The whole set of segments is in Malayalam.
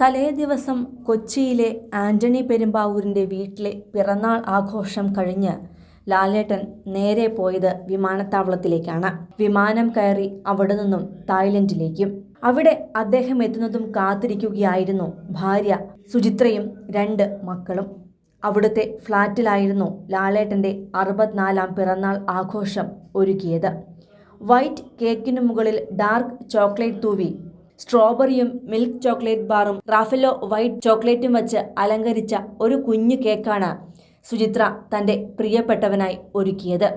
തലേ ദിവസം കൊച്ചിയിലെ ആന്റണി പെരുമ്പാവൂരിന്റെ വീട്ടിലെ പിറന്നാൾ ആഘോഷം കഴിഞ്ഞ് ലാലേട്ടൻ നേരെ പോയത് വിമാനത്താവളത്തിലേക്കാണ്. വിമാനം കയറി അവിടെ നിന്നും തായ്ലൻഡിലേക്കും. അവിടെ അദ്ദേഹം എത്തുന്നതും കാത്തിരിക്കുകയായിരുന്നു ഭാര്യ സുചിത്രയും രണ്ട് മക്കളും. അവിടുത്തെ ഫ്ളാറ്റിലായിരുന്നു ലാലേട്ടന്റെ അറുപത്തിനാലാം പിറന്നാൾ ആഘോഷം ഒരുക്കിയത്. വൈറ്റ് കേക്കിനു മുകളിൽ ഡാർക്ക് ചോക്ലേറ്റ് തൂവി സ്ട്രോബെറിയും മിൽക്ക് ചോക്ലേറ്റ് ബാറും റാഫലോ വൈറ്റ് ചോക്ലേറ്റും വച്ച് അലങ്കരിച്ച ഒരു കുഞ്ഞു കേക്കാണ് സുചിത്ര തന്റെ പ്രിയപ്പെട്ടവനായി ഒരുക്കിയത്.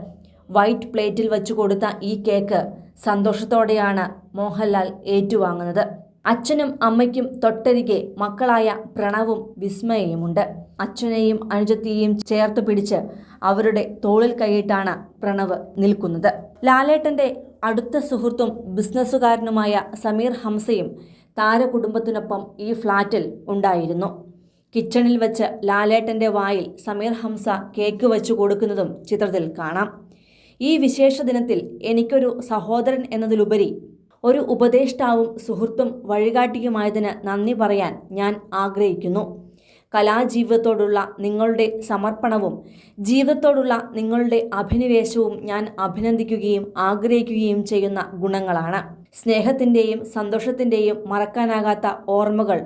വൈറ്റ് പ്ലേറ്റിൽ വെച്ച് കൊടുത്ത ഈ കേക്ക് സന്തോഷത്തോടെയാണ് മോഹൻലാൽ ഏറ്റുവാങ്ങുന്നത്. അച്ഛനും അമ്മയ്ക്കും തൊട്ടരികെ മക്കളായ പ്രണവും വിസ്മയയുമുണ്ട്. അച്ഛനെയും അനുജത്തിയെയും ചേർത്ത് പിടിച്ച് അവരുടെ തോളിൽ കൈയിട്ടാണ് പ്രണവ് നിൽക്കുന്നത്. ലാലേട്ടന്റെ അടുത്ത സുഹൃത്തും ബിസിനസ്സുകാരനുമായ സമീർ ഹംസയും താരകുടുംബത്തിനൊപ്പം ഈ ഫ്ലാറ്റിൽ ഉണ്ടായിരുന്നു. കിച്ചണിൽ വെച്ച് ലാലേട്ടന്റെ വായിൽ സമീർ ഹംസ കേക്ക് വെച്ചു കൊടുക്കുന്നതും ചിത്രത്തിൽ കാണാം. ഈ വിശേഷ ദിനത്തിൽ എനിക്കൊരു സഹോദരൻ എന്നതിലുപരി ഒരു ഉപദേഷ്ടാവും സുഹൃത്തും വഴികാട്ടിയുമായതിന് നന്ദി പറയാൻ ഞാൻ ആഗ്രഹിക്കുന്നു. കലാജീവിതത്തോടുള്ള നിങ്ങളുടെ സമർപ്പണവും ജീവിതത്തോടുള്ള നിങ്ങളുടെ അഭിനിവേശവും ഞാൻ അഭിനന്ദിക്കുകയും ആഗ്രഹിക്കുകയും ചെയ്യുന്ന ഗുണങ്ങളാണ്. സ്നേഹത്തിന്റെയും സന്തോഷത്തിന്റെയും മറക്കാനാകാത്ത ഓർമ്മകൾ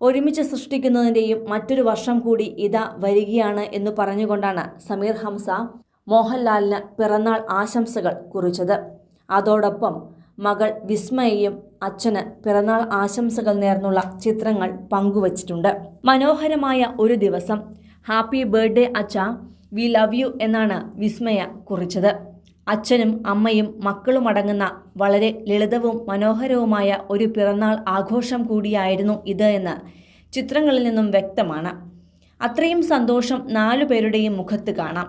ഒരുമിച്ച് സൃഷ്ടിക്കുന്നതിന്റെയും മറ്റൊരു വർഷം കൂടി ഇതാ വരികയാണ് എന്ന് പറഞ്ഞുകൊണ്ടാണ് സമീർ ഹംസ മോഹൻലാലിന് പിറന്നാൾ ആശംസകൾ കുറിച്ചത്. അതോടൊപ്പം മകൾ വിസ്മയയും അച്ഛന് പിറന്നാൾ ആശംസകൾ നേർന്നുള്ള ചിത്രങ്ങൾ പങ്കുവച്ചിട്ടുണ്ട്. മനോഹരമായ ഒരു ദിവസം. ഹാപ്പി ബർത്ത്ഡേ അച്ഛ. വി ലവ് യു എന്നാണ് വിസ്മയ കുറിച്ചത്. അച്ഛനും അമ്മയും മക്കളും അടങ്ങുന്ന വളരെ ലളിതവും മനോഹരവുമായ ഒരു പിറന്നാൾ ആഘോഷം കൂടിയായിരുന്നു ഇത് എന്ന് ചിത്രങ്ങളിൽ നിന്നും വ്യക്തമാണ്. അത്രയും സന്തോഷം നാലു പേരുടെയും മുഖത്ത് കാണാം.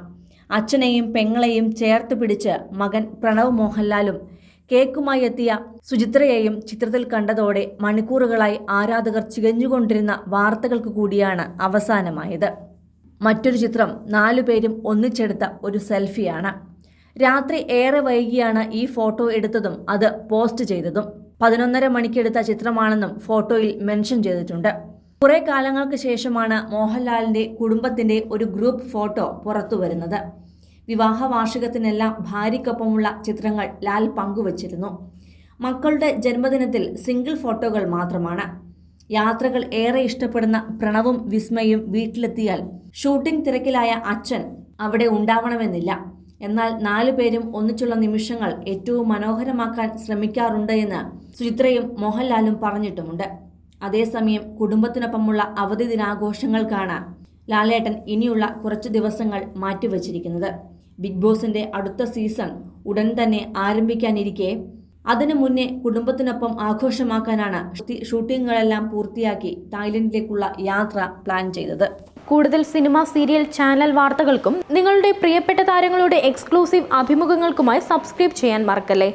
അച്ഛനെയും പെങ്ങളെയും ചേർത്ത് പിടിച്ച് മകൻ പ്രണവ് മോഹൻലാലും കേക്കുമായി എത്തിയ സുചിത്രയെയും ചിത്രത്തിൽ കണ്ടതോടെ മണിക്കൂറുകളായി ആരാധകർ ചികഞ്ഞുകൊണ്ടിരുന്ന വാർത്തകൾക്ക് കൂടിയാണ് അവസാനമായത്. മറ്റൊരു ചിത്രം നാലുപേരും ഒന്നിച്ചെടുത്ത ഒരു സെൽഫിയാണ്. രാത്രി ഏറെ വൈകിയാണ് ഈ ഫോട്ടോ എടുത്തതും അത് പോസ്റ്റ് ചെയ്തതും. പതിനൊന്നര മണിക്കെടുത്ത ചിത്രമാണെന്നും ഫോട്ടോയിൽ മെൻഷൻ ചെയ്തിട്ടുണ്ട്. കുറെ കാലങ്ങൾക്ക് ശേഷമാണ് മോഹൻലാലിന്റെ കുടുംബത്തിന്റെ ഒരു ഗ്രൂപ്പ് ഫോട്ടോ പുറത്തു വരുന്നത് വിവാഹ വാർഷികത്തിനെല്ലാം ഭാര്യയ്ക്കൊപ്പമുള്ള ചിത്രങ്ങൾ ലാൽ പങ്കുവച്ചിരുന്നു. മക്കളുടെ ജന്മദിനത്തിൽ സിംഗിൾ ഫോട്ടോകൾ മാത്രമാണ്. യാത്രകൾ ഏറെ ഇഷ്ടപ്പെടുന്ന പ്രണവും വിസ്മയും വീട്ടിലെത്തിയാൽ ഷൂട്ടിംഗ് തിരക്കിലായ അച്ഛൻ അവിടെ ഉണ്ടാവണമെന്നില്ല. എന്നാൽ നാലു പേരും ഒന്നിച്ചുള്ള നിമിഷങ്ങൾ ഏറ്റവും മനോഹരമാക്കാൻ ശ്രമിക്കാറുണ്ട് എന്ന് സുചിത്രയും മോഹൻലാലും പറഞ്ഞിട്ടുമുണ്ട്. അതേസമയം കുടുംബത്തിനൊപ്പമുള്ള അവധി ദിനാഘോഷങ്ങൾക്കാണ് ലാലേട്ടൻ ഇനിയുള്ള കുറച്ച് ദിവസങ്ങൾ മാറ്റിവച്ചിരിക്കുന്നത്. ബിഗ് ബോസിന്റെ അടുത്ത സീസൺ ഉടൻ തന്നെ ആരംഭിക്കാനിരിക്കെ. അതിനു മുന്നേ കുടുംബത്തിനൊപ്പം ആഘോഷമാക്കാനാണ് ഷൂട്ടിങ്ങുകളെല്ലാം പൂർത്തിയാക്കി തായ്ലൻഡിലേക്കുള്ള യാത്ര പ്ലാൻ ചെയ്തത്. കൂടുതൽ സിനിമ സീരിയൽ ചാനൽ വാർത്തകൾക്കും നിങ്ങളുടെ പ്രിയപ്പെട്ട താരങ്ങളുടെ എക്സ്ക്ലൂസീവ് അഭിമുഖങ്ങൾക്കുമായി സബ്സ്ക്രൈബ് ചെയ്യാൻ മറക്കല്ലേ?